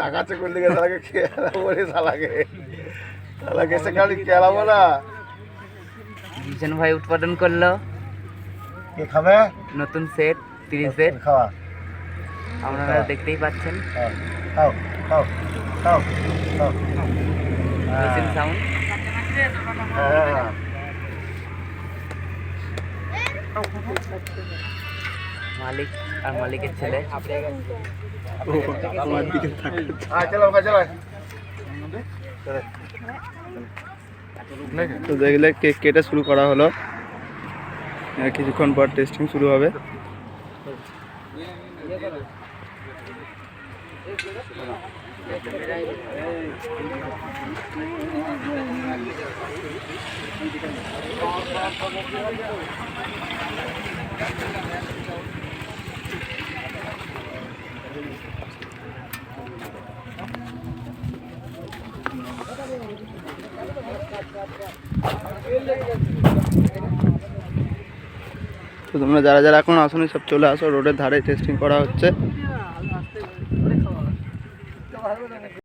টাকা গেছে তাকে খেলাবো রে শালাকে শালাকে এসে খালি খেলাবো না। ভীষণ ভাই উৎপাদন করল। কে খাবে? নতুন সেট তিরিশের খাওয়া? আপনারা দেখতেই পাচ্ছেন। খাও খাও খাও খাও খাও। সাউন্ড হ্যাঁ। মালিক আর মালিকের ছেলে। আমার দিকে হ্যাঁ তো দেখলে কেক কেটে শুরু করা হলো। আর কিছুক্ষণ পর টেস্টিং শুরু হবে। তো তোমরা যারা যারা এখন আসনি সব চলে আসো। রোডের ধারে টেস্টিং করা হচ্ছে।